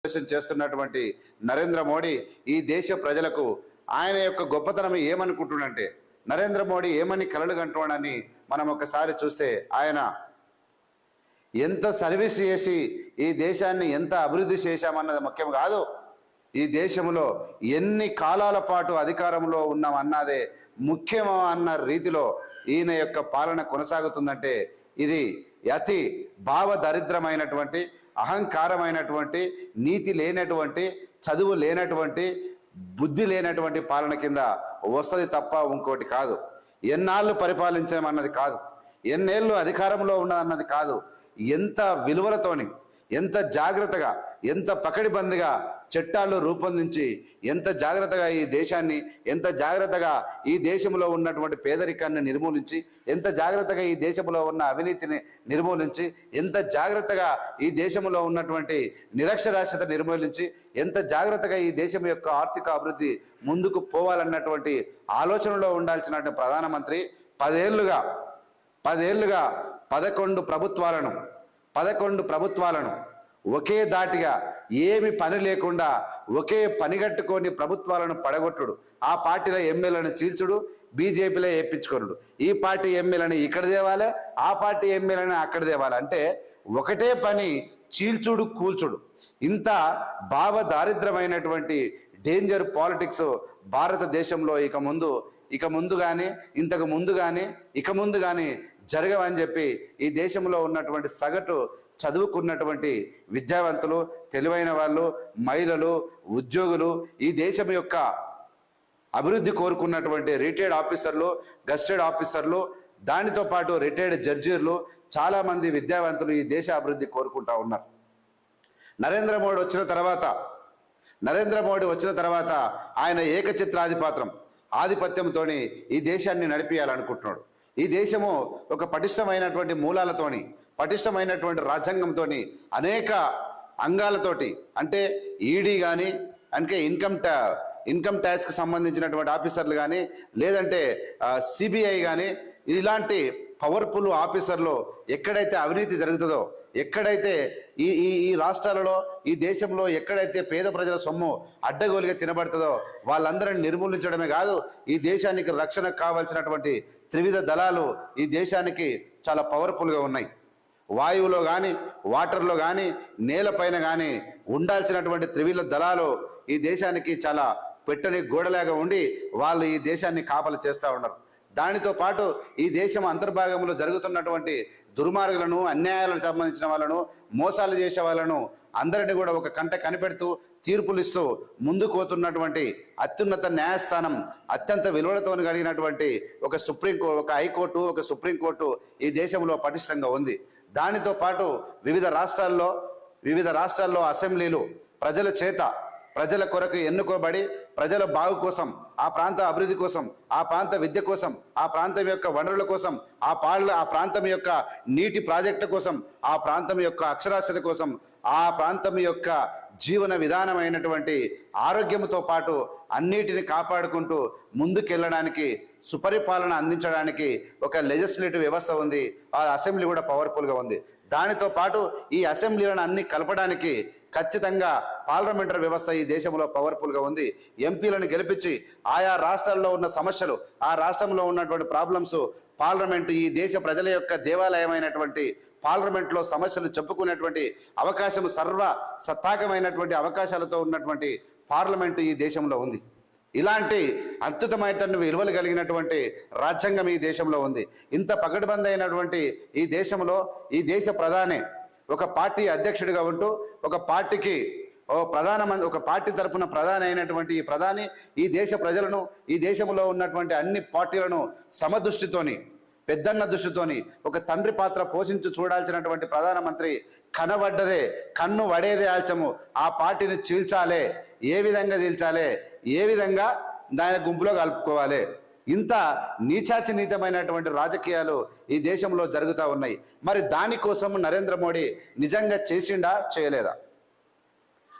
ఆలోచన చేస్తున్నటువంటి నరేంద్ర మోడీ ఈ దేశ ప్రజలకు ఆయన యొక్క గొప్పతనం ఏమనుకుంటున్నంటే నరేంద్ర మోడీ ఏమని కలలు కంటున్నాడని మనం ఒకసారి చూస్తే ఆయన ఎంత సర్వీస్ చేసి ఈ దేశాన్ని ఎంత అభివృద్ధి చేశామన్నది ముఖ్యం కాదు. ఈ దేశంలో ఎన్ని కాలాల పాటు అధికారంలో ఉన్నామన్నదే ముఖ్యం అన్న రీతిలో ఈయన యొక్క పాలన కొనసాగుతుందంటే ఇది అతి భావ దరిద్రమైనటువంటి అహంకారమైనటువంటి నీతి లేనటువంటి చదువు లేనటువంటి బుద్ధి లేనటువంటి పాలన కింద వస్తుంది తప్ప ఇంకోటి కాదు. ఎన్నాళ్ళు పరిపాలించమన్నది కాదు. ఎన్నేళ్ళు అధికారంలో ఉన్నదన్నది కాదు. ఎంత విలువలతోని ఎంత జాగ్రత్తగా ఎంత పకడిబందిగా చట్టాలు రూపొందించి ఎంత జాగ్రత్తగా ఈ దేశాన్ని ఎంత జాగ్రత్తగా ఈ దేశంలో ఉన్నటువంటి పేదరికాన్ని నిర్మూలించి ఎంత జాగ్రత్తగా ఈ దేశంలో ఉన్న అవినీతిని నిర్మూలించి ఎంత జాగ్రత్తగా ఈ దేశంలో ఉన్నటువంటి నిరక్షరాస్యత నిర్మూలించి ఎంత జాగ్రత్తగా ఈ దేశం యొక్క ఆర్థిక అభివృద్ధి ముందుకు పోవాలన్నటువంటి ఆలోచనలో ఉండాల్సినటువంటి ప్రధానమంత్రి పదేళ్ళుగా పదేళ్ళుగా పదకొండు ప్రభుత్వాలను పదకొండు ప్రభుత్వాలను ఒకే దాటిగా ఏమి పని లేకుండా ఒకే పనిగట్టుకొని ప్రభుత్వాలను పడగొట్టుడు. ఆ పార్టీలో ఎమ్మెల్యేలను చీల్చుడు బీజేపీలో వేయించుకొనుడు ఈ పార్టీ ఎమ్మెల్యేని ఇక్కడ దేవాలి ఆ పార్టీ ఎమ్మెల్యేని అక్కడ దేవాలి అంటే ఒకటే పని చీల్చుడు కూల్చుడు. ఇంత భావ దారిద్రమైనటువంటి డేంజర్ పాలిటిక్స్ భారతదేశంలో ఇక ముందు ఇక ముందు కానీ ఇంతకు ముందు కానీ ఇక ముందు కానీ జరగవని చెప్పి ఈ దేశంలో ఉన్నటువంటి సగటు చదువుకున్నటువంటి విద్యావంతులు తెలివైన వాళ్ళు మహిళలు ఉద్యోగులు ఈ దేశం యొక్క అభివృద్ధి కోరుకున్నటువంటి రిటైర్డ్ ఆఫీసర్లు గస్టెడ్ ఆఫీసర్లు దానితో పాటు రిటైర్డ్ జడ్జీలు చాలామంది విద్యావంతులు ఈ దేశ అభివృద్ధి కోరుకుంటా ఉన్నారు. నరేంద్ర మోడీ వచ్చిన తర్వాత నరేంద్ర మోడీ వచ్చిన తర్వాత ఆయన ఏకచిత్రాధిపాత్రం ఆధిపత్యంతో ఈ దేశాన్ని నడిపించాలనుకుంటున్నాడు ఈ దేశము ఒక పటిష్టమైనటువంటి మూలాలతోని పటిష్టమైనటువంటి రాజ్యాంగంతో అనేక అంగాలతోటి అంటే ఈడీ కానీ అంటే ఇన్కమ్ ట్యా ఇన్కమ్ ట్యాక్స్కి సంబంధించినటువంటి ఆఫీసర్లు కానీ లేదంటే సిబిఐ కానీ ఇలాంటి పవర్ఫుల్ ఆఫీసర్లు ఎక్కడైతే అవినీతి జరుగుతుందో ఎక్కడైతే ఈ ఈ ఈ రాష్ట్రాలలో ఈ దేశంలో ఎక్కడైతే పేద ప్రజల సొమ్ము అడ్డగోలుగా తినబడుతుందో వాళ్ళందరిని నిర్మూలించడమే కాదు ఈ దేశానికి రక్షణ కావాల్సినటువంటి త్రివిధ దళాలు ఈ దేశానికి చాలా పవర్ఫుల్గా ఉన్నాయి. వాయువులో కానీ వాటర్లో కానీ నేలపైన కానీ ఉండాల్సినటువంటి త్రివిల దళాలు ఈ దేశానికి చాలా పెట్టని గోడలాగా ఉండి వాళ్ళు ఈ దేశాన్ని కాపలు చేస్తూ ఉన్నారు. దానితో పాటు ఈ దేశం అంతర్భాగంలో జరుగుతున్నటువంటి దుర్మార్గులను అన్యాయాలకు సంబంధించిన వాళ్ళను మోసాలు చేసే వాళ్ళను అందరిని కూడా ఒక కంట కనిపెడుతూ తీర్పులు ఇస్తూ ముందుకు పోతున్నటువంటి అత్యున్నత న్యాయస్థానం అత్యంత విలువలతో కలిగినటువంటి ఒక సుప్రీం ఒక హైకోర్టు ఒక సుప్రీంకోర్టు ఈ దేశంలో పటిష్టంగా ఉంది. దానితో పాటు వివిధ రాష్ట్రాల్లో వివిధ రాష్ట్రాల్లో అసెంబ్లీలు ప్రజల చేత ప్రజల కొరకు ఎన్నుకోబడి ప్రజల బాగు కోసం ఆ ప్రాంత అభివృద్ధి కోసం ఆ ప్రాంత విద్య కోసం ఆ ప్రాంతం యొక్క వనరుల కోసం ఆ పాళ్ళ ఆ ప్రాంతం యొక్క నీటి ప్రాజెక్టు కోసం ఆ ప్రాంతం యొక్క అక్షరాస్యత కోసం ఆ ప్రాంతం యొక్క జీవన విధానమైనటువంటి ఆరోగ్యంతో పాటు అన్నిటిని కాపాడుకుంటూ ముందుకెళ్ళడానికి సుపరిపాలన అందించడానికి ఒక లెజిస్లేటివ్ వ్యవస్థ ఉంది. ఆ అసెంబ్లీ కూడా పవర్ఫుల్గా ఉంది. దానితో పాటు ఈ అసెంబ్లీలను అన్ని కలపడానికి ఖచ్చితంగా పార్లమెంటరీ వ్యవస్థ ఈ దేశంలో పవర్ఫుల్గా ఉంది. ఎంపీలను గెలిపించి ఆయా రాష్ట్రాల్లో ఉన్న సమస్యలు ఆ రాష్ట్రంలో ఉన్నటువంటి ప్రాబ్లమ్స్ పార్లమెంటు ఈ దేశ ప్రజల యొక్క దేవాలయమైనటువంటి పార్లమెంట్లో సమస్యలు చెప్పుకునేటువంటి అవకాశం సర్వ సత్తాకమైనటువంటి అవకాశాలతో ఉన్నటువంటి పార్లమెంటు ఈ దేశంలో ఉంది. ఇలాంటి అద్భుతమైన విలువలు కలిగినటువంటి రాజ్యాంగం ఈ దేశంలో ఉంది. ఇంత పకడ్బందీ అయినటువంటి ఈ దేశంలో ఈ దేశ ప్రధాని ఒక పార్టీ అధ్యక్షుడిగా ఉంటూ ఒక పార్టీకి ఓ ప్రధానమంత్రి ఒక పార్టీ తరపున ప్రధాని అయినటువంటి ఈ ప్రధాని ఈ దేశ ప్రజలను ఈ దేశంలో ఉన్నటువంటి అన్ని పార్టీలను సమదృష్టితోని పెద్దన్న దృష్టితోని ఒక తండ్రి పాత్ర పోషించి చూడాల్సినటువంటి ప్రధానమంత్రి కనబడ్డదే కన్ను వడేదే ఆల్చము. ఆ పార్టీని చీల్చాలే ఏ విధంగా చీల్చాలే ఏ విధంగా దాని గుంపులో కలుపుకోవాలి. ఇంత నీచాచినీతమైనటువంటి రాజకీయాలు ఈ దేశంలో జరుగుతూ ఉన్నాయి. మరి దానికోసం నరేంద్ర మోడీ నిజంగా చేసిండా చేయలేదా?